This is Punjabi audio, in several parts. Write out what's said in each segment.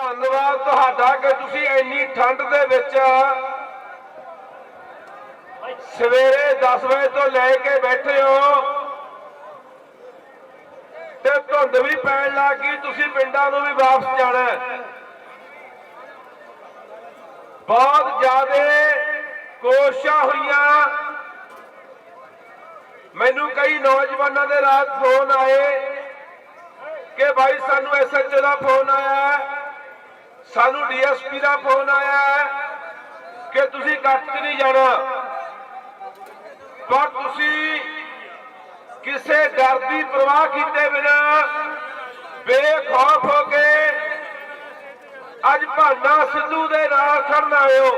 ਧੰਨਵਾਦ ਤੁਹਾਡਾ ਕਿ ਤੁਸੀਂ ਇੰਨੀ ਠੰਡ ਦੇ ਵਿੱਚ ਸਵੇਰੇ 10 ਵਜੇ ਤੋਂ ਲੈ ਕੇ ਬੈਠੇ ਹੋ। ਤੇ ਧੁੰਦ ਵੀ ਪੈਣ ਲੱਗ ਗਈ, ਤੁਸੀਂ ਪਿੰਡਾਂ ਨੂੰ ਵੀ ਵਾਪਸ ਜਾਣਾ ਬਹੁਤ ਜ਼ਿਆਦਾ ਕੋਸ਼ਿਸ਼ਾਂ ਹੋਈਆਂ। ਮੈਨੂੰ ਕਈ ਨੌਜਵਾਨਾਂ ਦੇ ਰਾਤ ਫੋਨ ਆਏ ਕਿ ਭਾਈ ਸਾਨੂੰ ਐਸਐਚਓ ਦਾ ਫੋਨ ਆਇਆ। ਸਾਨੂੰ ਡੀਐਸਪੀ ਦਾ ਫੋਨ ਆਇਆ ਕਿ ਤੁਸੀਂ ਕੱਟ 'ਚ ਨਹੀਂ ਜਾਣਾ। ਪਰ ਤੁਸੀਂ ਕਿਸੇ ਡਰ ਦੀ ਪਰਵਾਹ ਕੀਤੇ ਬਿਨਾ ਬੇਖੌਫ ਹੋ ਕੇ ਅੱਜ ਭਾਨਾ ਸਿੱਧੂ ਦੇ ਨਾਲ ਖੜਨ ਆਏ ਹੋ।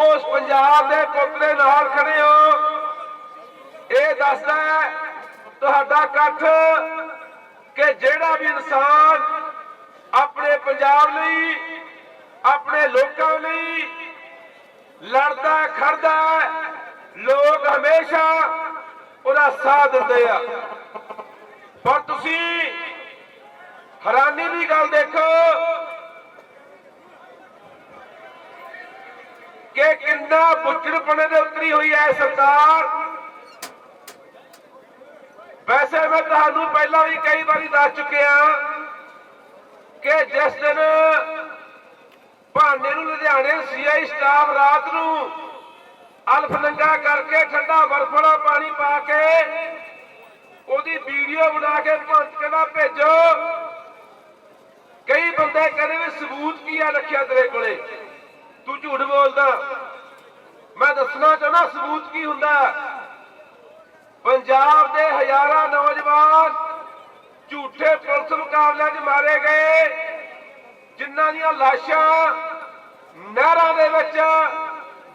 ਉਸ ਪੰਜਾਬ ਦੇ ਪੁੱਤ ਦੇ ਨਾਲ ਖੜੇ ਹੋ। ਇਹ ਦੱਸਦਾ ਹੈ, ਤੁਹਾਡਾ ਇਕੱਠ ਕਿ ਜਿਹੜਾ ਵੀ ਇਨਸਾਨ ਆਪਣੇ ਪੰਜਾਬ ਲਈ, ਆਪਣੇ ਲੋਕਾਂ ਲਈ ਲੜਦਾ ਖੜਦਾ ਲੋਕ ਹਮੇਸ਼ਾ ਉਹਦਾ ਸਾਥ ਦਿੰਦੇ ਆ। ਪਰ ਤੁਸੀਂ ਹੈਰਾਨੀ ਦੀ ਗੱਲ ਦੇਖੋ ਕਿ ਕਿੰਨਾ ਬੁੱਚੜਪਣੇ ਦੇ ਉਤਰੀ ਹੋਈ ਹੈ ਸਰਕਾਰ। ਵੈਸੇ ਮੈਂ ਤੁਹਾਨੂੰ ਪਹਿਲਾਂ ਵੀ ਕਈ ਵਾਰੀ ਦੱਸ ਚੁੱਕਿਆ ਕਿ ਜਿਸ ਦਿਨ ਭਾਂਡੇ ਨੂੰ ਲੁਧਿਆਣੇ ਸੀਆਈ ਸਟਾਫ ਰਾਤ ਨੂੰ ਅਲਫ ਨੰਗਾ ਕਰਕੇ ਠੰਡਾ ਬਰਫ ਪਾਣੀ ਪਾ ਕੇ ਉਹਦੀ ਵੀਡੀਓ ਬਣਾ ਕੇ ਭੰਤ ਕੇ ਭੇਜੋ। ਕਈ ਬੰਦੇ ਕਹਿੰਦੇ ਵੀ ਸਬੂਤ ਕੀ ਆ ਰੱਖਿਆ ਤੇਰੇ ਕੋਲੇ? ਤੂੰ ਝੂਠ ਬੋਲਦਾ। ਮੈਂ ਦੱਸਣਾ ਚਾਹੁੰਦਾ ਸਬੂਤ ਕੀ ਹੁੰਦਾ? ਪੰਜਾਬ ਦੇ ਹਜ਼ਾਰਾਂ ਨੌਜਵਾਨ ਝੂਠੇ ਪੁਲਿਸ ਮੁਕਾਬਲਿਆਂ 'ਚ ਮਾਰੇ ਗਏ। ਜਿਨ੍ਹਾਂ ਦੀਆਂ ਲਾਸ਼ਾਂ ਨਹਿਰਾਂ ਦੇ ਵਿੱਚ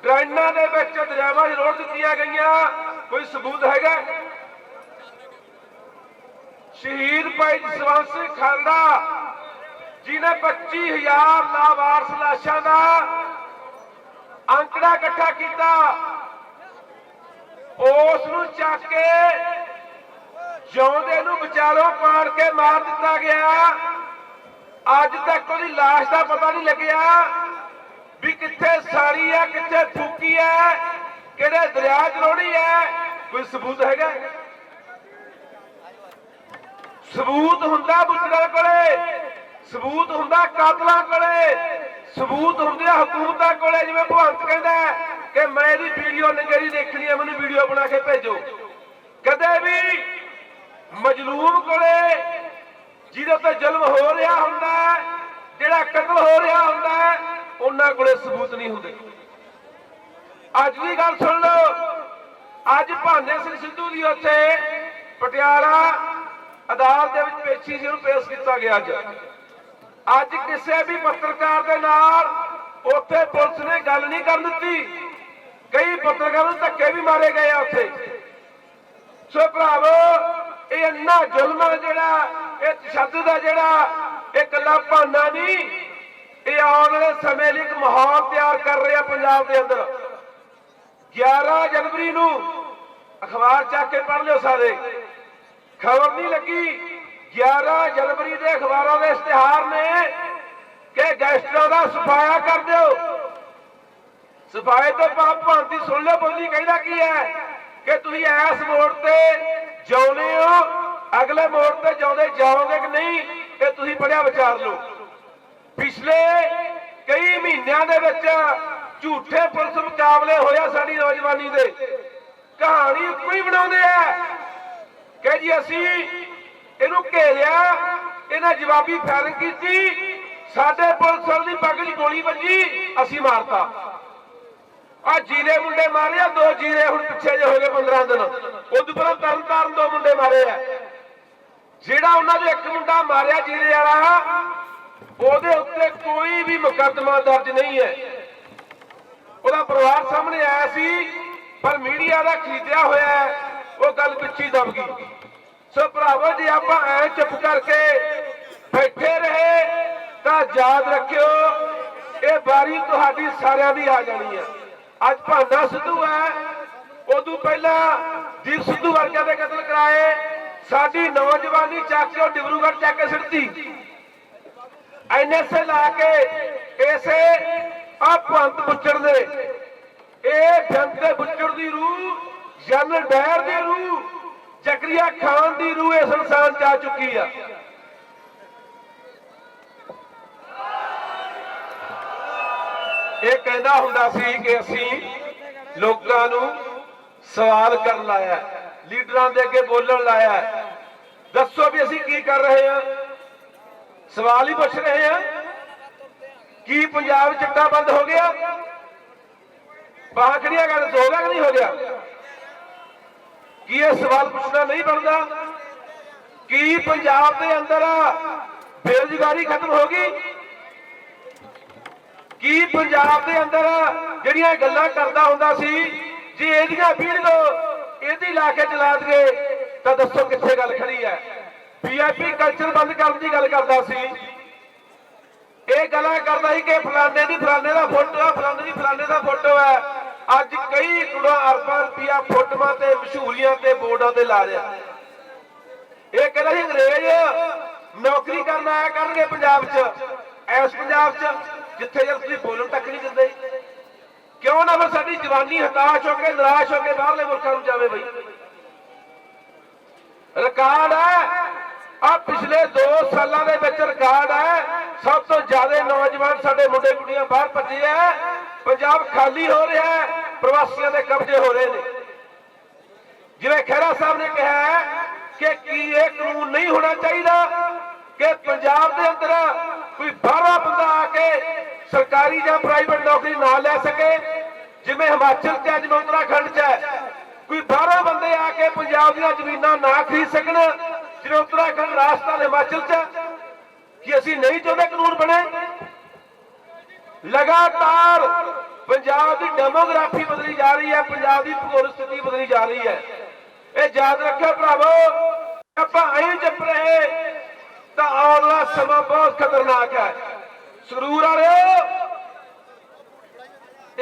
ਡਰੇਨਾਂ ਦੇ ਵਿੱਚ, ਦਰਿਆਵਾਂ 'ਚ ਰੋੜ ਦਿੱਤੀਆਂ ਗਈਆਂ। ਕੋਈ ਸਬੂਤ ਹੈਗਾ? ਸ਼ਹੀਦ ਭਾਈ ਜਸਵੰਤ ਸਿੰਘ ਖਾਲੜਾ ਜਿਨੇ 25000 ਲਾਵਾਰਸ ਲਾਸ਼ਾਂ ਦਾ ਅੰਕੜਾ ਇਕੱਠਾ ਕੀਤਾ, ਉਸ ਨੂੰ ਚੱਕ ਕੇ ਜਿਉਂਦੇ ਨੂੰ ਵਿਚਾਰੋਂ ਪਾੜ ਕੇ ਮਾਰ ਦਿੱਤਾ ਗਿਆ। ਅੱਜ ਤੱਕ ਉਹਦੀ ਲਾਸ਼ ਦਾ ਪਤਾ ਨਹੀਂ ਲੱਗਿਆ ਵੀ ਕਿੱਥੇ ਸਾੜੀ ਹੈ ਕਿੱਥੇ ਫੂਕੀ ਹੈ ਕਿਹੜੇ ਦਰਿਆ 'ਚ ਰੋੜੀ ਹੈ ਕੋਈ ਸਬੂਤ ਹੈਗਾ? ਸਬੂਤ ਹੁੰਦਾ ਬੁੱਚੜਾਂ ਕੋਲੇ, ਸਬੂਤ ਹੁੰਦਾ ਕਾਤਲਾਂ ਕੋਲੇ, ਸਬੂਤ ਹੁੰਦੇ ਆ ਹਕੂਮਤਾਂ ਕੋਲੇ। ਜਿਵੇਂ ਭਗਵੰਤ ਕਹਿੰਦਾ ਕਿ ਮੈਂ ਇਹਦੀ ਵੀਡੀਓ ਨਗਰੀ ਦੇਖਣੀ ਹੈ ਮੈਨੂੰ ਵੀਡੀਓ ਬਣਾ ਕੇ ਭੇਜੋ। ਕਦੇ ਵੀ ਮਜਲੂਮ ਕੋਲੇ, ਜਿਹਦੇ ਉੱਤੇ ਜ਼ੁਲਮ ਹੋ ਰਿਹਾ ਹੁੰਦਾ ਜਿਹੜਾ ਕਤਲ ਹੋ ਰਿਹਾ ਹੁੰਦਾ ਉਹਨਾਂ ਕੋਲੇ ਸਬੂਤ ਨਹੀਂ ਹੁੰਦੇ। ਅੱਜ ਦੀ ਗੱਲ ਸੁਣ ਲਓ, ਅੱਜ ਭਾਨੇ ਸਿੰਘ ਸਿੱਧੂ ਦੀ ਉੱਥੇ ਪਟਿਆਲਾ ਅਦਾਲਤ ਦੇ ਵਿੱਚ ਪੇਸ਼ੀ ਸੀ ਉਹਨੂੰ ਪੇਸ਼ ਕੀਤਾ ਗਿਆ ਅੱਜ। ਅੱਜ ਕਿਸੇ ਵੀ ਪੱਤਰਕਾਰ ਦੇ ਨਾਲ ਉੱਥੇ ਪੁਲਿਸ ਨੇ ਗੱਲ ਨਹੀਂ ਕਰਨ ਦਿੱਤੀ। ਕਈ ਪੱਤਰਕਾਰਾਂ ਨੂੰ ਧੱਕੇ ਵੀ ਮਾਰੇ ਗਏ ਆ ਉੱਥੇ। ਸੋ ਭਰਾਵੋ ਇਹ ਇੰਨਾ ਜ਼ੁਲਮ ਜਿਹੜਾ, ਇਹ ਤਸ਼ੱਦਦ ਹੈ ਜਿਹੜਾ, ਇਹ ਕੱਲਾ ਭਾਨਾ ਨਹੀਂ। ਇਹ ਆਉਣ ਵਾਲੇ ਸਮੇਂ ਲਈ ਇੱਕ ਮਾਹੌਲ ਤਿਆਰ ਕਰ ਰਿਹਾ ਪੰਜਾਬ ਦੇ ਅੰਦਰ। 11 ਜਨਵਰੀ ਨੂੰ ਅਖਬਾਰ ਚੱਕ ਕੇ ਪੜ੍ਹ ਲਿਓ ਸਾਰੇ। ਖਬਰ ਨਹੀਂ ਲੱਗੀ। 11 ਜਨਵਰੀ ਦੇ ਅਖਬਾਰਾਂ ਦੇ ਇਸ਼ਤਿਹਾਰ ਨੇ ਕਿ ਗੈਸਟਰਾਂ ਦਾ ਸਫਾਇਆ ਕਰ ਦਿਓ। ਸਫਾਏ ਤੋਂ ਬਾਅਦ ਭਾਂਤੀ ਸੁਣ ਲਓ, ਬੋਲੀ ਕਹਿੰਦਾ ਕੀ ਹੈ ਕਿ ਤੁਸੀਂ ਐਸ ਮੋੜ ਤੇ ਜਾਉਨੇ ਹੋ, ਅਗਲੇ ਮੋੜ ਤੇ ਜਾਉਂਦੇ ਜਾਓਗੇ ਕਿ ਨਹੀਂ, ਇਹ ਤੁਸੀਂ ਪੜਿਆ ਵਿਚਾਰ ਲਓ। ਪਿਛਲੇ ਕਈ ਮਹੀਨਿਆਂ ਦੇ ਵਿੱਚ ਝੂਠੇ ਪੁਲਿਸ ਮੁਕਾਬਲੇ ਹੋਇਆ ਸਾਡੀ ਨੌਜਵਾਨੀ ਦੇ। ਕਹਾਣੀ ਕੋਈ ਬਣਾਉਂਦੇ ਆ। ਕਿ ਜੀ ਅਸੀਂ ਇਹਨੂੰ ਘੇਰਿਆ, ਇਹਨਾਂ ਜਵਾਬੀ ਫਾਇਰਿੰਗ ਕੀਤੀ, ਸਾਡੇ ਪੁਲਿਸ ਵਾਲੇ ਦੀ ਪੱਗ 'ਚ ਗੋਲੀ ਵੱਜੀ, ਅਸੀਂ ਮਾਰਤਾ। ਆ ਜੀਰੇ ਮੁੰਡੇ ਮਾਰਿਆ ਦੋ ਜੀਰੇ ਹੁਣ ਪਿੱਛੇ ਜੇ ਹੋ ਗਏ 15 ਦਿਨ। ਉਦੋਂ ਪਹਿਲਾਂ ਤਰਨ ਤਾਰਨ ਦੋ ਮੁੰਡੇ ਮਾਰੇ ਆ। ਜਿਹੜਾ ਉਹਨਾਂ ਦੇ ਇੱਕ ਮੁੰਡਾ ਮਾਰਿਆ ਜੀਰੇ ਵਾਲਾ ਉਹਦੇ ਉੱਤੇ ਕੋਈ ਵੀ ਮੁਕੱਦਮਾ ਦਰਜ ਨਹੀਂ ਹੈ। ਉਹਦਾ ਪਰਿਵਾਰ ਸਾਹਮਣੇ ਆਇਆ ਸੀ ਪਰ ਮੀਡੀਆ ਦਾ ਖਰੀਦਿਆ ਹੋਇਆ ਹੈ, ਉਹ ਗੱਲ ਪਿੱਛੇ ਦਬ ਗਈ। ਸੋ ਭਰਾਵੋ ਜੇ ਆਪਾਂ ਐ ਚੁੱਪ ਕਰਕੇ ਬੈਠੇ ਰਹੇ ਤਾਂ ਯਾਦ ਰੱਖਿਓ ਇਹ ਵਾਰੀ ਤੁਹਾਡੀ ਸਾਰਿਆਂ ਦੀ ਆ ਜਾਣੀ ਹੈ। ਅੱਜ ਭਾਂਡਾ ਸਿੱਧੂ ਹੈ ਉਦੋਂ ਪਹਿਲਾਂ ਦੀਪ ਸਿੱਧੂ ਵਰਗਿਆਂ ਦੇ ਕਤਲ ਕਰਾਏ। ਸਾਡੀ ਨੌਜਵਾਨੀ ਚੱਕ ਕੇ ਉਹ ਡਿਬਰੂਗੜ੍ਹ ਚੱਕ ਕੇ ਸਿੱਟਦੀ ਐਨਐਸਏ ਲਾ ਕੇ ਇਸੇ ਆ ਭੰਤ ਬੁੱਚੜ ਦੇ। ਇਹ ਜੰਤੇ ਬੁੱਚੜ ਦੀ ਰੂਹ ਜਨਰਲ ਡਾਇਰ ਦੀ ਰੂਹ ਜ਼ਕਰੀਆ ਖਾਨ ਦੀ ਰੂਹ ਇਸ ਇਨਸਾਨ ਚ ਆ ਚੁੱਕੀ ਆ। ਇਹ ਕਹਿੰਦਾ ਹੁੰਦਾ ਸੀ ਕਿ ਅਸੀਂ ਲੋਕਾਂ ਨੂੰ ਸਵਾਲ ਕਰਨ ਲਾਇਆ। ਲੀਡਰਾਂ ਦੇ ਅੱਗੇ ਬੋਲਣ ਲਾਇਆ। ਦੱਸੋ ਵੀ ਅਸੀਂ ਕੀ ਕਰ ਰਹੇ ਹਾਂ? ਸਵਾਲ ਹੀ ਪੁੱਛ ਰਹੇ ਹਾਂ। ਕੀ ਪੰਜਾਬ ਚਿੱਟਾ ਬੰਦ ਹੋ ਗਿਆ? ਬਾਖੜੀਆਂ ਗੱਲ ਹੋ ਗਿਆ ਕਿ ਨਹੀਂ ਹੋ ਗਿਆ? ਕੀ ਇਹ ਸਵਾਲ ਪੁੱਛਣਾ ਨਹੀਂ ਬਣਦਾ? ਕੀ ਪੰਜਾਬ ਦੇ ਅੰਦਰ ਬੇਰੁਜ਼ਗਾਰੀ ਖਤਮ ਹੋ ਗਈ? ਕੀ ਪੰਜਾਬ ਦੇ ਅੰਦਰ ਜਿਹੜੀਆਂ ਗੱਲਾਂ ਕਰਦਾ ਹੁੰਦਾ ਸੀ ਜੇ ਇਹਦੀਆਂ ਵੀਡੀਓ ਇਹਦੀ ਲਾ ਕੇ ਚਲਾ ਦਈਏ, ਤਾਂ ਦੱਸੋ ਕਿੱਥੇ ਗੱਲ ਖੜੀ ਹੈ? ਪੀਆਈਪੀ ਕਲਚਰ ਬੰਦ ਕਰਨ ਦੀ ਗੱਲ ਕਰਦਾ ਸੀ। ਇਹ ਗੱਲਾਂ ਕਰਦਾ ਸੀ ਕਿ ਫਲਾਣੇ ਦੀ ਫਲਾਣੇ ਦਾ ਫੋਟੋ ਆ, ਫਲਾਣੇ ਦੀ ਫਲਾਣੇ ਦਾ ਫੋਟੋ ਹੈ। ਅੱਜ ਕਈ ਕਰੋੜਾਂ ਅਰਬਾਂ ਰੁਪਇਆ ਫੋਟੋਆਂ ਤੇ, ਮਸ਼ਹੂਰੀਆਂ ਤੇ ਬੋਰਡਾਂ ਤੇ ਲਾ ਰਿਹਾ। ਇਹ ਕਹਿੰਦਾ ਸੀ, ਅੰਗਰੇਜ਼ ਨੌਕਰੀ ਕਰਨ ਆਇਆ ਕਰਨਗੇ ਪੰਜਾਬ 'ਚ। ਐਸ ਪੰਜਾਬ 'ਚ ਜਿੱਥੇ ਯਾਰ ਤੁਸੀਂ ਬੋਲਣ ਤੱਕ ਨਹੀਂ ਦਿੰਦੇ। ਨਾ ਫਿਰ ਸਾਡੀ ਜਵਾਨੀ ਹਤਾਸ਼ ਹੋ ਕੇ, ਨਿਰਾਸ਼ ਹੋ ਕੇ ਬਾਹਰਲੇ ਮੁਲਕਾਂ ਨੂੰ ਜਾਵੇ ਬਈ। ਰਿਕਾਰਡ ਹੈ। ਆ ਪਿਛਲੇ 2 ਸਾਲਾਂ ਦੇ ਵਿੱਚ ਰਿਕਾਰਡ ਹੈ। ਸਭ ਤੋਂ ਜ਼ਿਆਦਾ ਨੌਜਵਾਨ ਸਾਡੇ ਮੁੰਡੇ ਕੁੜੀਆਂ ਬਾਹਰ ਭੱਜੇ ਆ। ਪੰਜਾਬ ਖਾਲੀ ਹੋ ਰਿਹਾ ਹੈ। ਪ੍ਰਵਾਸੀਆਂ ਦੇ ਕਬਜ਼ੇ ਹੋ ਰਹੇ ਨੇ। ਜਿਵੇਂ ਖਹਿਰਾ ਸਾਹਿਬ ਨੇ ਕਿਹਾ ਕਿ ਕੀ ਇਹ ਕਾਨੂੰਨ ਨਹੀਂ ਹੋਣਾ ਚਾਹੀਦਾ ਕਿ ਪੰਜਾਬ ਦੇ ਅੰਦਰ ਕੋਈ ਬਾਹਰਲਾ ਬੰਦਾ ਆ ਕੇ ਸਰਕਾਰੀ ਜਾਂ ਪ੍ਰਾਈਵੇਟ ਨੌਕਰੀ ਨਾ ਲੈ ਸਕੇ। ਜਿਵੇਂ ਹਿਮਾਚਲ ਤੇ ਅੱਜ ਉੱਤਰਾਖੰਡ 'ਚ ਹੈ, ਕੋਈ ਬਾਹਰੋਂ ਬੰਦੇ ਆ ਕੇ ਪੰਜਾਬ ਦੀਆਂ ਜ਼ਮੀਨਾਂ ਨਾ ਖਰੀਦ ਸਕਣ, ਜਿਵੇਂ ਉੱਤਰਾਖੰਡ ਰਾਜਸਥਾਨ, ਹਿਮਾਚਲ 'ਚ ਕਿ ਅਸੀਂ ਨਹੀਂ ਚਾਹੁੰਦੇ ਕਾਨੂੰਨ ਬਣੇ? ਲਗਾਤਾਰ ਪੰਜਾਬ ਦੀ ਡੈਮੋਗ੍ਰਾਫੀ ਬਦਲੀ ਜਾ ਰਹੀ ਹੈ, ਪੰਜਾਬ ਦੀ ਭੂਗੋਲਿਕ ਸਥਿਤੀ ਬਦਲੀ ਜਾ ਰਹੀ ਹੈ। ਇਹ ਯਾਦ ਰੱਖਿਓ ਭਰਾਵੋ, ਆਪਾਂ ਐਂ ਚੁੱਪ ਰਹੇ ਤਾਂ ਆਉਣ ਵਾਲਾ ਸਮਾਂ ਬਹੁਤ ਖਤਰਨਾਕ ਹੈ। ਸਰੂਰ ਹੋ।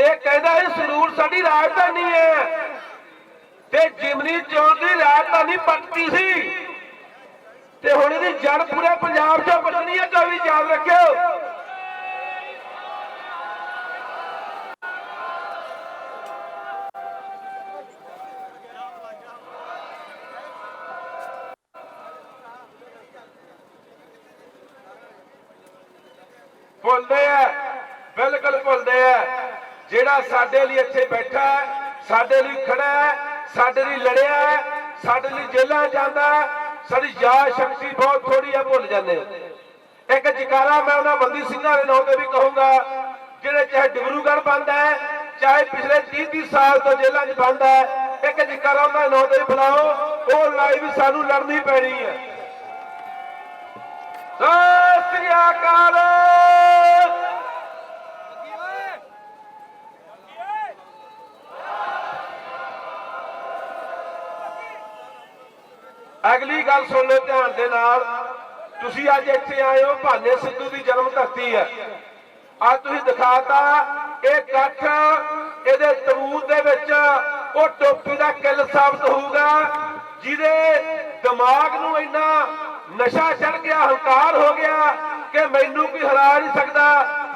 ਇਹ ਕਹਿੰਦਾ ਇਹ ਸਰੂਰ ਸਾਡੀ ਰਾਜਧਾਨੀ ਹੈ। ਤੇ ਜਿਮਨੀ ਚੌਂਕ ਦੀ ਰਾਜਧਾਨੀ ਪੱਟੀ ਸੀ। ਤੇ ਹੁਣ ਇਹਦੀ ਜੜ ਪੂਰੇ ਪੰਜਾਬ 'ਚੋਂ ਪੱਟਣੀ ਹੈ, ਤਾਂ ਵੀ ਯਾਦ ਰੱਖਿਓ। ਭੁੱਲਦੇ ਆ, ਬਿਲਕੁਲ ਭੁੱਲਦੇ ਆ। ਜਿਹੜਾ ਸਾਡੇ ਲਈ ਇੱਥੇ ਬੈਠਾ ਹੈ, ਸਾਡੇ ਲਈ ਖੜਾ ਹੈ, ਸਾਡੇ ਲਈ ਲੜਿਆ ਹੈ, ਸਾਡੇ ਲਈ ਜੇਲ੍ਹਾਂ ਜਾਂਦਾ ਸਾਡੀ ਯਾਦ ਸ਼ਕਤੀ ਬਹੁਤ ਥੋੜੀ ਹੈ, ਭੁੱਲ ਜਾਂਦੇ ਇੱਕ ਜਕਾਰਾ ਮੈਂ ਉਹਨਾਂ ਬੰਦੀ ਸਿੰਘਾਂ ਦੇ ਨਾਂ ਤੇ ਵੀ ਕਹੂੰਗਾ, ਜਿਹੜੇ ਚਾਹੇ ਡਿਬਰੂਗੜ੍ਹ ਬੰਦ ਹੈ, ਚਾਹੇ ਪਿਛਲੇ 30 30 ਸਾਲ ਤੋਂ ਜੇਲ੍ਹਾਂ 'ਚ ਬੰਦ ਹੈ, ਇੱਕ ਜਕਾਰਾ ਉਹਨਾਂ ਦੇ ਨਾਂ ਤੇ ਵੀ ਬੁਲਾਓ, ਉਹ ਲੜਾਈ ਵੀ ਸਾਨੂੰ ਲੜਨੀ ਪੈਣੀ ਹੈ। ਸਤਿ ਸ੍ਰੀ ਅਕਾਲ! ਅਗਲੀ ਗੱਲ ਸੁਣ ਲਓ ਧਿਆਨ ਦੇ ਨਾਲ। ਤੁਸੀਂ ਅੱਜ ਇੱਥੇ ਆਏ ਹੋ, ਭਾਨੇ ਸਿੱਧੂ ਦੀ ਜਨਮ ਧਰਤੀ ਹੈ। ਅੱਜ ਤੁਸੀਂ ਦਿਖਾਤਾ, ਇਹ ਇਕੱਠ ਇਹਦੇ ਤਬੂਤ ਦੇ ਵਿੱਚ ਉਹ ਟੋਪੀ ਦਾ ਕਿੱਲ ਸਾਬਤ ਹੋਊਗਾ, ਜਿਹਦੇ ਦਿਮਾਗ ਨੂੰ ਇੰਨਾ ਨਸ਼ਾ ਚੜ ਗਿਆ, ਹੰਕਾਰ ਹੋ ਗਿਆ ਕਿ ਮੈਨੂੰ ਕੋਈ ਹਰਾ ਨਹੀਂ ਸਕਦਾ,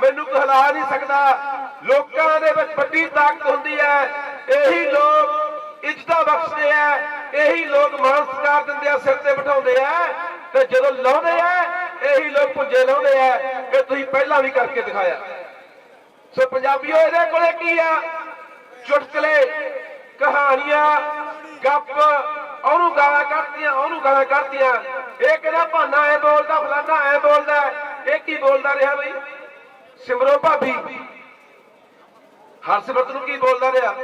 ਮੈਨੂੰ ਕੋਈ ਹਿਲਾ ਨਹੀਂ ਸਕਦਾ। ਲੋਕਾਂ ਦੇ ਵਿੱਚ ਵੱਡੀ ਤਾਕਤ ਹੁੰਦੀ ਹੈ। ਇਹੀ ਲੋਕ ਇੱਜ਼ਤਾਂ ਬਖਸ਼ਦੇ ਆ ਇਹੀ ਲੋਕ ਮਾਨ ਸਤਿਕਾਰ ਦਿੰਦੇ ਆ, ਸਿਰ ਤੇ ਬਿਠਾਉਂਦੇ ਆ, ਤੇ ਜਦੋਂ ਲਾਉਂਦੇ ਆ, ਇਹੀ ਲੋਕ ਪੁੰਜੇ ਲਾਉਂਦੇ ਆ ਕਿ ਤੁਸੀਂ ਪਹਿਲਾਂ ਵੀ ਕਰਕੇ ਦਿਖਾਇਆ। ਸੋ ਪੰਜਾਬੀਓ, ਇਹਦੇ ਕੋਲੇ ਕੀ ਆ? ਚੁਟਕਲੇ, ਕਹਾਣੀਆਂ, ਗੱਪ, ਉਹਨੂੰ ਗਾਲਾਂ ਕੱਢਦੀਆਂ ਉਹਨੂੰ ਗਾਲਾਂ ਕੱਢਦੀਆਂ ਇਹ ਕਹਿੰਦਾ ਭਾਨਾ ਐ ਬੋਲਦਾ, ਫਲਾਨਾ ਐ ਬੋਲਦਾ? ਇਹ ਕੀ ਬੋਲਦਾ ਰਿਹਾ ਬਈ? ਸਿਮਰੋ ਭਾਬੀ। ਹਰਸਿਮਰਤ ਨੂੰ ਕੀ ਬੋਲਦਾ ਰਿਹਾ?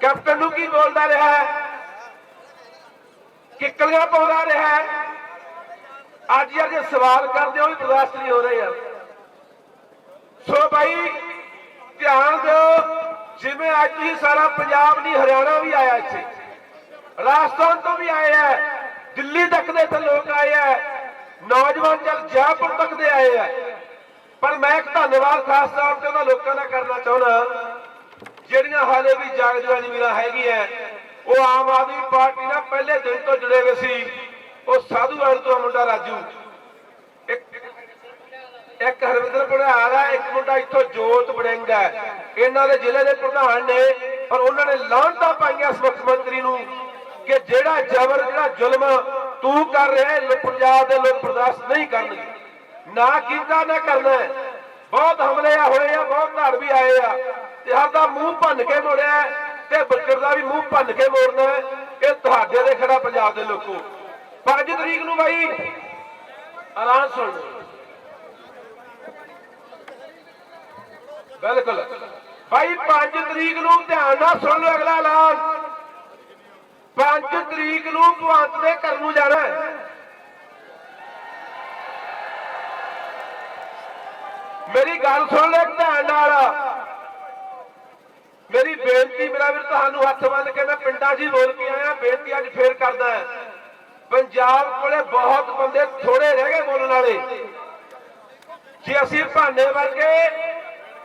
ਕੈਪਟਨ ਨੂੰ ਕੀ ਬੋਲਦਾ ਰਿਹਾ ਹੈ? ਕਿੱਕਲੀਆਂ ਪਾਉਂਦਾ ਰਿਹਾ ਅੱਜ ਅੱਜ ਸਵਾਲ ਕਰਦੇ ਹੋ ਵੀ ਬਰਦਾਸ਼ਤ ਨਹੀਂ ਹੋ ਰਹੇ ਆ। ਸੋ ਭਾਈ ਧਿਆਨ ਦਿਓ, ਜਿਵੇਂ ਅੱਜ ਹੀ ਸਾਰਾ ਪੰਜਾਬ ਨਹੀਂ, ਹਰਿਆਣਾ ਵੀ ਆਇਆ ਇੱਥੇ। ਰਾਜਸਥਾਨ ਤੋਂ ਵੀ ਆਏ ਆ, ਦਿੱਲੀ ਤੱਕ ਦੇ ਇੱਥੇ ਲੋਕ ਆਏ ਆ, ਨੌਜਵਾਨ ਜਲ ਜੈਪੁਰ ਤੱਕ ਦੇ ਆਏ ਆ। ਪਰ ਮੈਂ ਇੱਕ ਧੰਨਵਾਦ ਖਾਸ ਤੌਰ ਤੇ ਉਹਨਾਂ ਲੋਕਾਂ ਦਾ ਕਰਨਾ ਚਾਹੁੰਦਾ। ਜਿਹੜੀਆਂ ਹਾਲੇ ਵੀ ਜਾਗਦੀਆਂ ਜ਼ਮੀਰਾਂ ਹੈਗੀਆਂ, ਉਹ ਆਮ ਆਦਮੀ ਪਾਰਟੀ ਨਾਲ ਪਹਿਲੇ ਦਿਨ ਤੋਂ ਜੁੜੇ ਹੋਏ ਸੀ। ਉਹ ਸਾਧੂਵਾਲ ਤੋਂ ਮੁੰਡਾ ਰਾਜੂ। ਇੱਕ ਹਰਵਿੰਦਰ ਬੁਢਾਰ ਹੈ ਇੱਕ ਮੁੰਡਾ ਇੱਥੋਂ ਜੋਤ ਬੜਿੰਗ ਹੈ ਇਹਨਾਂ ਦੇ ਜ਼ਿਲ੍ਹੇ ਦੇ ਪ੍ਰਧਾਨ ਨੇ, ਪਰ ਉਹਨਾਂ ਨੇ ਲਾਂਟਾ ਪਾਈਆਂ ਇਸ ਮੁੱਖ ਮੰਤਰੀ ਨੂੰ ਕਿ ਜਿਹੜਾ ਜ਼ਬਰ, ਜਿਹੜਾ ਜ਼ੁਲਮ ਤੂੰ ਕਰ ਰਿਹਾ ਹੈ ਪੰਜਾਬ ਦੇ ਲੋਕ ਬਰਦਾਸ਼ਤ ਨਹੀਂ ਕਰਨਗੇ। ਨਾ ਕੀਤਾ, ਨਾ ਕਰਨਾ ਬਹੁਤ ਹਮਲੇ ਹੋਏ ਆ, ਬਹੁਤ ਧੜ ਵੀ ਆਏ ਆ। ਤੇ ਹਰ ਦਾ ਮੂੰਹ ਭੰਨ ਕੇ ਮੋੜਿਆ ਤੇ ਬੱਕਰ ਦਾ ਵੀ ਮੂੰਹ ਭੰਨ ਕੇ ਮੋੜਨਾ ਇਹ ਤੁਹਾਡੇ ਦੇ ਖੜਾ ਪੰਜਾਬ ਦੇ ਲੋਕੋ। 5 ਤਰੀਕ ਨੂੰ ਬਾਈ, ਐਲਾਨ ਸੁਣ। ਲਓ ਬਿਲਕੁਲ। ਭਾਈ 5 ਤਰੀਕ ਨੂੰ ਧਿਆਨ ਨਾਲ ਸੁਣ ਲਓ ਅਗਲਾ ਐਲਾਨ। 5 ਤਰੀਕ ਨੂੰ ਭਗਵੰਤ ਦੇ ਘਰ ਨੂੰ ਜਾਣਾ ਮੇਰੀ ਗੱਲ ਸੁਣ ਲੈ ਧਿਆਨ ਨਾਲ। ਮੇਰੀ ਬੇਨਤੀ ਮੇਰਾ ਵੀਰ, ਤੁਹਾਨੂੰ ਹੱਥ ਬੰਨ ਕੇ ਮੈਂ ਪਿੰਡਾਂ 'ਚ ਹੀ ਬੋਲ ਕੇ ਆਇਆ, ਬੇਨਤੀ ਅੱਜ ਫੇਰ ਕਰਦਾ ਪੰਜਾਬ ਕੋਲੇ ਬਹੁਤ ਬੰਦੇ ਥੋੜੇ ਰਹਿ ਗਏ ਬੋਲਣ ਵਾਲੇ। ਜੇ ਅਸੀਂ ਭਾਨੇ ਵਰਗੇ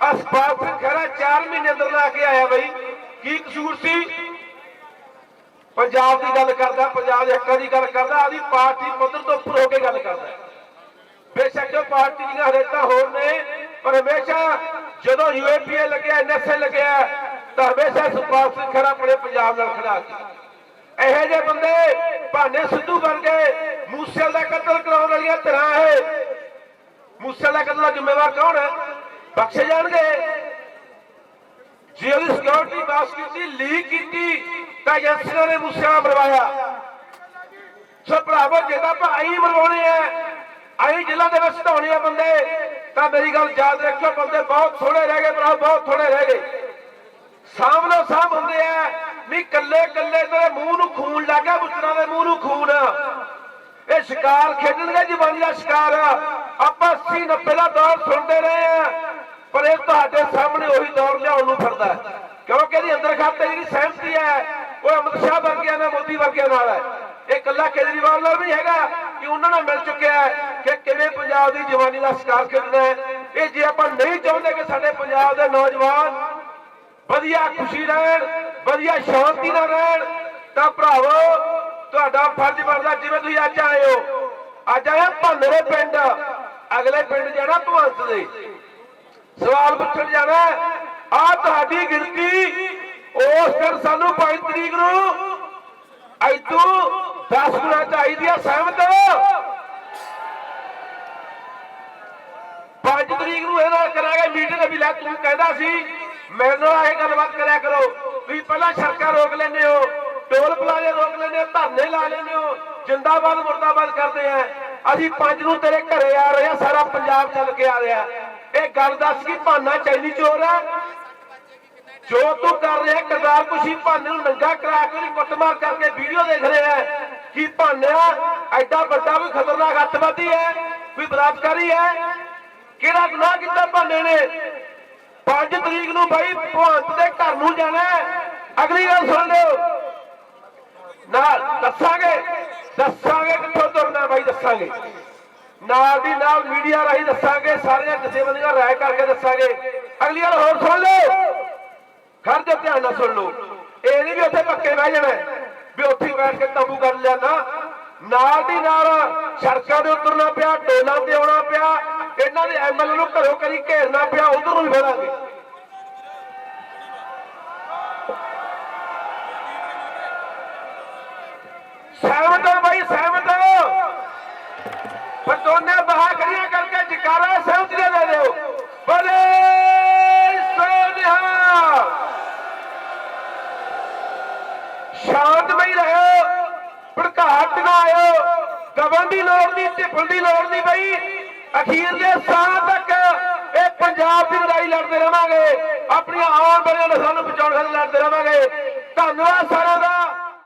ਅਸਬਾਬ ਸਿੰਘ ਖੜਾ 4 ਮਹੀਨੇ ਅੰਦਰ ਲਾ ਕੇ ਆਇਆ ਬਈ। ਕੀ ਕਸੂਰ ਸੀ? ਪੰਜਾਬ ਦੀ ਗੱਲ ਕਰਦਾ, ਪੰਜਾਬ ਦੇ ਹੱਕਾਂ ਦੀ ਗੱਲ ਕਰਦਾ, ਆਦੀ ਪਾਰਟੀ ਪੱਧਰ ਤੋਂ ਉੱਪਰ ਹੋ ਕੇ ਗੱਲ ਕਰਦਾ। ਬੇਸ਼ੱਕ ਪਾਰਟੀ ਦੀਆਂ ਹਰੇਤਾਂ ਹੋਰ ਨੇ, ਪਰ ਹਮੇਸ਼ਾ ਜਦੋਂ ਯੂਏਪੀਏ ਲੱਗਿਆ ਐਨਐਸਏ ਲੱਗਿਆ ਤਾਂ ਹਮੇਸ਼ਾ ਸੁਖਪਾਲ ਸਿੰਘ ਖੜਾ ਆਪਣੇ ਪੰਜਾਬ ਨਾਲ ਖੜਾ ਸੀ ਇਹੋ ਜਿਹੇ ਬੰਦੇ ਭਾਨੇ ਸਿੱਧੂ ਬਣ ਗਏ ਮੂਸੇਲ ਦਾ ਕਤਲ ਕਰਾਉਣ ਵਾਲੀਆਂ ਧਿਰਾਂ ਹੈ ਮੂਸੇ ਦਾ ਕਤਲ ਦਾ ਜ਼ਿੰਮੇਵਾਰ ਕੌਣ ਹੈ? ਬਖਸ਼ੇ ਜਾਣਗੇ। ਜੇ ਉਹਦੀ ਸਿਕਿਉਰਿਟੀ ਪਾਸ ਕੀਤੀ, ਲੀਕ ਕੀਤੀ, ਤਾਂ ਏਜੰਸੀਆਂ ਨੇ ਮੂਸੇ ਨਾਲ ਮਰਵਾਇਆ। ਸੋ ਭਰਾਵੋ, ਜੇ ਤਾਂ ਆਪਾਂ ਆਈ ਮਰਵਾਉਣੇ ਆ ਅਸੀਂ ਜ਼ਿਲ੍ਹਾ ਦੇ ਵਿੱਚ ਧਾਉਣੇ ਆ ਬੰਦੇ, ਤਾਂ ਮੇਰੀ ਗੱਲ ਯਾਦ ਰੱਖਿਓ, ਬੰਦੇ ਬਹੁਤ ਥੋੜੇ ਰਹਿ ਗਏ ਭਰਾ, ਬਹੁਤ ਥੋੜੇ ਰਹਿ ਗਏ। ਸਾਹਮਣੇ ਸਾਹਮ ਹੁੰਦੇ ਆ। ਵੀ ਕੱਲੇ ਕੱਲੇ ਤੇਰੇ ਮੂੰਹ ਨੂੰ ਖੂਨ ਲੱਗਾ ਬੁੱਤਰਾਂ ਦੇ ਮੂੰਹ ਨੂੰ ਖੂਨ। ਇਹ ਸ਼ਿਕਾਰ ਖੇਡਣਗੇ ਜਵਾਨੀ ਦਾ ਸ਼ਿਕਾਰ। ਆਪਾਂ 80 90 ਦਾ ਦੌਰ ਸੁਣਦੇ ਰਹੇ ਆ, ਪਰ ਇਹ ਤੁਹਾਡੇ ਸਾਹਮਣੇ ਉਹੀ ਦੌਰ ਲਿਆਉਣ ਨੂੰ ਫਿਰਦਾ ਕਿਉਂਕਿ ਇਹਦੀ ਅੰਦਰ ਖਾਤੇ ਜਿਹੜੀ ਸਹਿਮਤੀ ਹੈ, ਉਹ ਅਮਿਤ ਸ਼ਾਹ ਵਰਗਿਆਂ ਨਾਲ, ਮੋਦੀ ਵਰਗਿਆਂ ਨਾਲ ਹੈ। ਇਹ ਕੱਲਾ ਕੇਜਰੀਵਾਲ ਨਾਲ ਵੀ ਹੈਗਾ ਕਿ ਉਹਨਾਂ ਨਾਲ ਮਿਲ ਚੁੱਕਿਆ ਹੈ ਕਿ ਕਿਵੇਂ ਪੰਜਾਬ ਦੀ ਜਵਾਨੀ ਦਾ ਸ਼ਿਕਾਰ ਖੇਡਣਾ ਹੈ। ਇਹ ਜੇ ਆਪਾਂ ਨਹੀਂ ਚਾਹੁੰਦੇ ਕਿ ਸਾਡੇ ਪੰਜਾਬ ਦੇ ਨੌਜਵਾਨ ਵਧੀਆ ਖੁਸ਼ੀ ਰਹਿਣ, ਵਧੀਆ ਸ਼ਾਂਤੀ ਨਾਲ ਰਹਿਣ, ਤਾਂ ਭਰਾਵੋ, ਤੁਹਾਡਾ ਫਰਜ਼ ਬਣਦਾ ਜਿਵੇਂ ਤੁਸੀਂ ਅੱਜ ਆਏ ਹੋ। ਅੱਜ ਆਇਆ ਭੰਨਰੇ ਪਿੰਡ, ਅਗਲੇ ਪਿੰਡ ਜਾਣਾ ਭਵੰਤ ਦੇ। ਸਵਾਲ ਪੁੱਛਣ ਜਾਣਾ, ਆ ਤੁਹਾਡੀ ਗਿਣਤੀ, ਉਸ ਦਿਨ ਸਾਨੂੰ 5 ਤਰੀਕ ਨੂੰ ਐਤੋਂ 10 ਗੁਣਾ ਚਾਹੀਦੀ ਆ ਸਹਿਮਤ 5 ਤਰੀਕ ਨੂੰ ਇਹਦਾ ਕਰਾਂਗੇ ਮੀਟਿੰਗ ਵੀ ਲੈ ਤੂੰ ਕਹਿੰਦਾ ਸੀ ਮੇਰੇ ਨਾਲ ਇਹ ਗੱਲਬਾਤ ਕਰਿਆ ਕਰੋ। ਤੁਸੀਂ ਪਹਿਲਾਂ ਸੜਕਾਂ ਰੋਕ ਲੈਂਦੇ ਹੋ, ਟੋਲ ਪਲਾਜ਼ੇ ਰੋਕ ਲੈਂਦੇ ਹੋ, ਧਰਨੇ ਲਾ ਲੈਂਦੇ ਹੋ, ਜਿੰਦਾਬਾਦ, ਮੁਰਦਾਬਾਦ ਕਰਦੇ ਆ। ਅਸੀਂ ਪੰਜ ਨੂੰ ਤੇਰੇ ਘਰੇ ਆ ਰਹੇ ਆ, ਸਾਰਾ ਪੰਜਾਬ ਚੱਲ ਕੇ ਆ ਰਿਹਾ। ਇਹ ਗੱਲ ਦੱਸ ਕੀ ਭਾਨਾ ਚੈਨੀ ਚੋਰ ਆ? ਜੋ ਤੂੰ ਕਰ ਰਿਹਾ, ਕਰਦਾਰ ਕੁਸ਼ੀ ਭਾਨੇ ਨੂੰ ਨੰਗਾ ਕਰਾ ਕੇ ਕੁੱਟਮਾਰ ਕਰਕੇ ਵੀਡੀਓ ਦੇਖ ਰਿਹਾ ਹੈ ਕੀ ਭਾਨਿਆ ਐਡਾ ਵੱਡਾ ਕੋਈ ਖਤਰਨਾਕ ਅੱਤਵਾਦੀ ਹੈ, ਕੋਈ ਬਲਾਤਕਾਰੀ ਹੈ? ਕਿਹੜਾ ਗੁਨਾਹ ਕੀਤਾ ਭਾਨੇ ਨੇ? 5 ਤਰੀਕ ਨੂੰ ਬਾਈ ਭਵੰਤ ਦੇ ਘਰ ਨੂੰ ਜਾਣਾ ਅਗਲੀ ਗੱਲ ਸੁਣ ਲਿਓ। ਨਾਲ ਦੱਸਾਂਗੇ ਦੱਸਾਂਗੇ ਕਿੱਥੋਂ ਤੁਰਨਾ ਬਾਈ, ਦੱਸਾਂਗੇ। ਨਾਲ ਦੀ ਨਾਲ ਮੀਡੀਆ ਰਾਹੀਂ ਦੱਸਾਂਗੇ, ਸਾਰੀਆਂ ਜਥੇਬੰਦੀਆਂ ਰਾਏ ਕਰਕੇ ਦੱਸਾਂਗੇ। ਅਗਲੀ ਗੱਲ ਹੋਰ ਸੁਣ ਲਓ। ਖੜ ਜਾ ਧਿਆਨ ਨਾਲ ਸੁਣ ਲਓ। ਇਹ ਨਹੀਂ ਵੀ ਉੱਥੇ ਪੱਕੇ ਬਹਿ ਜਾਣਾ ਵੀ ਉੱਥੇ ਬੈਠ ਕੇ ਤੰਬੂ ਕਰ ਲਿਆ ਨਾ। ਨਾਲ ਦੀ ਨਾਲ ਸੜਕਾਂ ਦੇ ਉਤਰਨਾ ਪਿਆ, ਟੋਲਾਂ ਤੇ ਆਉਣਾ ਪਿਆ। ਇਹਨਾਂ ਦੇ ਐਮਐਲਏ ਨੂੰ ਘਰੋਂ ਕਰੀ ਘੇਰਨਾ ਪਿਆ, ਉਧਰੋਂ ਹੀ ਵੀ ਸਹਿਮਤ ਹੋ ਬਾਈ, ਸਹਿਮਤ ਹੋ। ਪਰ ਦੋਨੇ ਬਾਹਾਂ ਕਰਕੇ ਜਕਾਰਾ ਸਹਿਮਤੀਆਂ ਦੇ ਦਿਓ। ਬਲੇ ਸੋਨਿਹਾ ਸ਼ਾਂਤਮਈ ਰਹੋ। ਭੜਕਾਟ ਨਾ ਆਇਓ। ਦਬਨ ਦੀ ਲੋੜ ਨਹੀਂ, ਢਿੱਪਣ ਦੀ ਲੋੜ ਨਹੀਂ ਬਈ। ਅਖੀਰ ਦੇ ਸਾਹ ਤੱਕ ਇਹ ਪੰਜਾਬ ਦੀ ਲੜਾਈ ਲੜਦੇ ਰਵਾਂਗੇ, ਆਪਣੀਆਂ ਆਉਣ ਵਾਲੀਆਂ ਨਸਲਾਂ ਨੂੰ ਬਚਾਉਣ ਲਈ ਲੜਦੇ ਰਵਾਂਗੇ। ਧੰਨਵਾਦ ਸਾਰਿਆਂ ਦਾ।